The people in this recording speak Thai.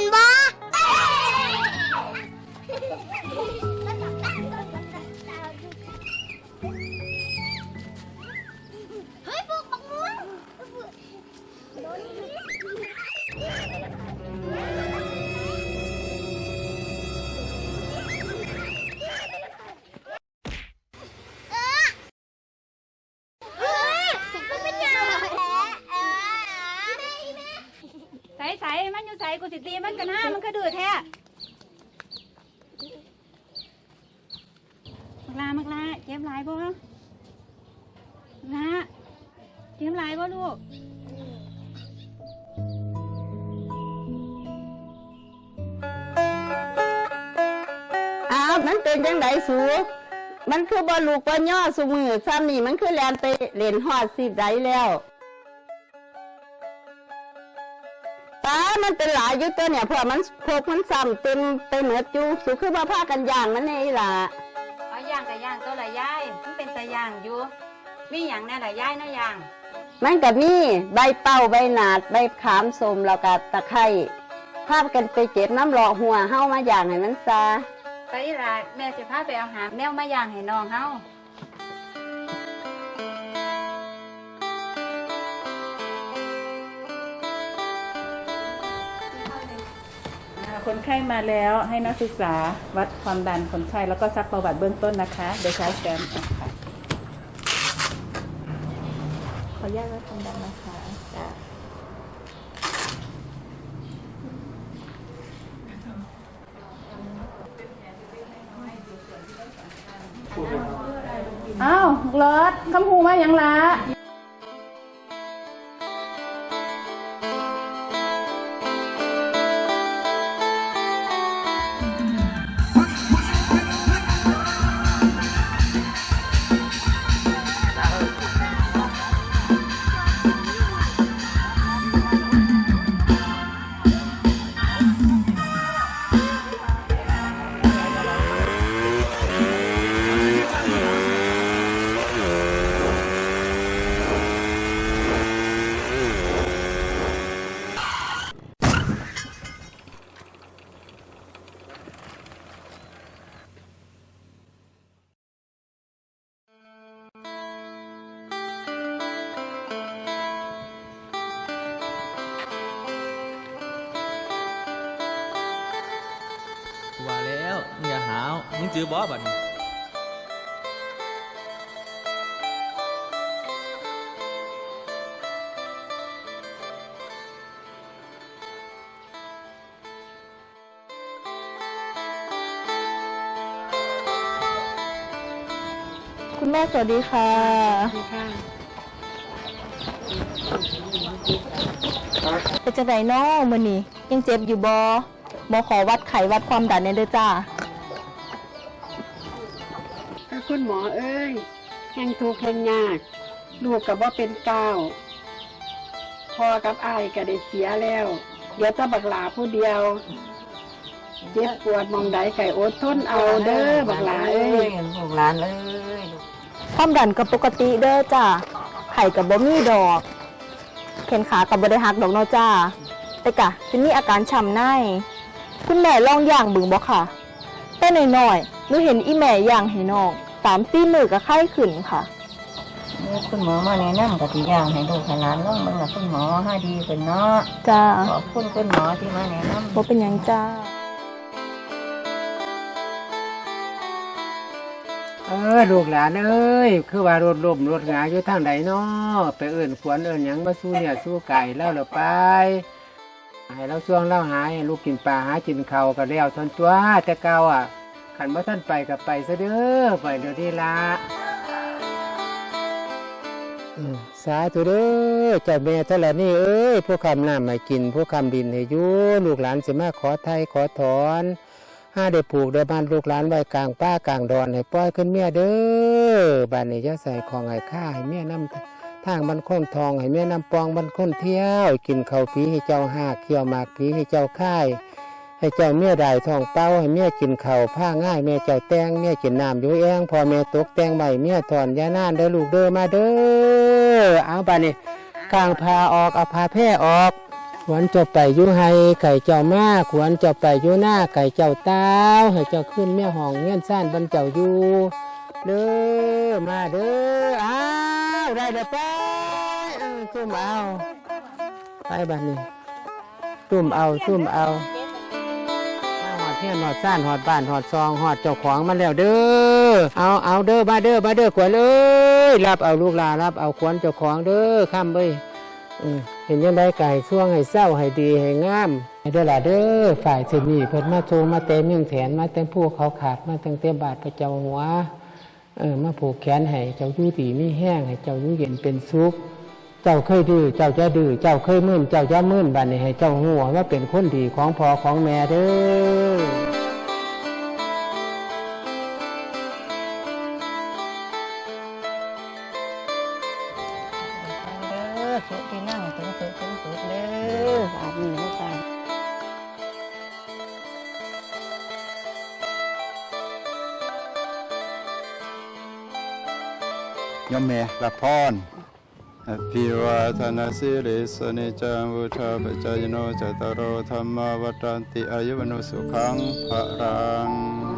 งอ กูสิตีมันกันนะมันก็ดื้อแท้มักลามักลาเจ็บหลายบ่มักลาเจ็บหลายบ่ลูกอ้าวมันเป็นจังไดสูมันคือบ่ลูกบ่ย่อสุมือซ้ำนี่มันคือแลนไปเล่นฮอดสิไดแล้ว ตามันเป็นหลายอยู่ตัวเนี่ยเพราะมันพกมันซ้ำเต็มไปหมดอยู่สุคือบ่พากันย่างมันนี่ล่ะเอาย่างกับย่างตัวละย่ายมันเป็นตะย่างอยู่ มีอย่างแน่ละย่ายเนาะย่างมันก็มีใบเป้าใบหนาดใบขามสมแล้วก็ตะไคร้พากันไปเก็บน้ำหลอกหัวเฮามาย่างให้มันซาไปอีหลาแม่สิพาไปเอาหาแนวมาย่างให้น้องเฮา คนไข้มาแล้วให้นักศึกษาวัดความดันคนไข้แล้วก็ซักประวัติเบื้องต้นนะคะ โดยใช้สแกนอะค่ะขออนุญาตวัดความดันนะคะจ้ะอ้าวรถคำพูมาอย่างละ หาวมึงจือบอบัดนี้คุณแม่สวัสดีค่ะ เป็นจังไดน้อมื้อนี้ยังเจ็บอยู่บ่หมอขอวัดไขวัดความดันแน่เด้อจ้า ถ้าคุณหมอเอ้ยแห่งทุกข์แห่งยาก ลูกกับว่าเป็นเก้าวพ่อกับอ้ายก็ได้เสียแล้ว เดี๋ยวแตะบักหลาผู้เดียว เจ็บปวดหมองใดไก่อดทนเอาเด้อบักหลาเอ้ยลูกหลานเอ้ยความดันก็ปกติเด้อจ้าไข้ก็บ่มีดอกแขนขาก็บ่ได้หักดอกเนาะจ้าแต่กะจะมีอาการช้ำใน คุณแม่ลองย่างเบึงบ่ค่ะแต่น้อยๆ หนูเห็นอีแม่ย่างให้น้องสามสี่มือก็ไข้ขึ้นค่ะเมื่อคุณหมอมาแนะนำกับที่อย่างให้ลูกให้หลานลองเบิ่งกับคุณหมอให้ดีขึ้นเนาะจ้าขอบคุณคุณหมอที่มาแนะนำ บ่เป็นหยังจ้า เออลูกหลานเอ้ยคือว่ารถลมรถหงายอยู่ทางใดน้อไปเอื่นขวนเอื่นหยังมาสู้เนี่ยสู้ไก่แล้วเหรอไปให้เราช่วงเล่าหายให้ลูกกินปลาหากินเขาวก็แล้วทนตัวแต่เก่าอะ ขันว่าท่านไปกับไปซะเด้อไปเดี๋ยวนี้ละสาธุเด้อเจ้าแม่ทะเลนี่เอ้ยพวกคำน้ำมากินพวกคำดินให้ยู่ลูกหลานสิมาขอไทยขอถอนห้าได้ปลูกได้บ้านลูกหลานไว้กลางป้ากลางดอนให้ปล่อยขึ้นเมียเด้อบ้านนี้จะใส่ของให้ข้าให้เมียน้ำทางบันค้นทองให้แม่น้ำปองบันค้นเที่ยว กินเขาผีให้เจ้าหากเขี่ยวหมากผีให้เจ้าค่าย ให้เจ้าเมียได้ทองเป้าให้เมียกินเข้าผ้าง่ายแม่เจ้าแตงเมียกินน้ำอยู่แองพอแม่ตกแตงใหม่เมียถอนยานานเด้อลูกเด้อมาเด้อเอาบานี่กลางพาออกเอาพาแพร่ออกขวัญเจ้าไปอยู่ให้ไก่เจ้ามาขวัญเจ้าไปอยู่หน้าไก่เจ้าเต้าให้เจ้าขึ้นแม่ห้องเงี้ยนซ่านบรรเจ้าอยู่เด้อมาเด้ออ้าวได้แล้วไปทุ่มเอาไปบัดนี้ซุ่มเอาซุ่มเอามาหอด เฮียนหอดซ่านหอดบ้านหอดซองหอดเจ้าของมาแล้วเด้อเอาเอาเด้อมาเด้อมาเด้อขวัญเอ้ยรับเอาลูกลารับเอาขวัญเจ้าของเด้อข้ามเอ้ยเห็นยังได้ไก่ช่วงให้เศร้าให้ดีให้งามให้เด้อล่ะเด้อฝ่ายเสนีเพิ่นมาโชว์มาเต็มเมืองแถนมาเต็มผู้เขาขาดมาเตั้งเต็มบาทพระเจ้าหัวเออมาผูกแขนให้เจ้ายู่ดีมีแห้งให้เจ้ายู่เย็นเป็นสุข เจ้าเคยดื้อเจ้าจะดื้อเจ้าเคยมื่นเจ้าจะมื่นบัดนี้ให้เจ้าหัวว่าเป็นคนดีของพ่อของแม่เด้อเด้อสุขที่นั่งถึงสุขถึงสุขเด้ออาบนี้ไม่ตายยมเมละพร อภิวาทนาสิริสนิจังวุธาปจายโนจตารโอธรรมาวัตันติอายุวโนสุขังภะรัง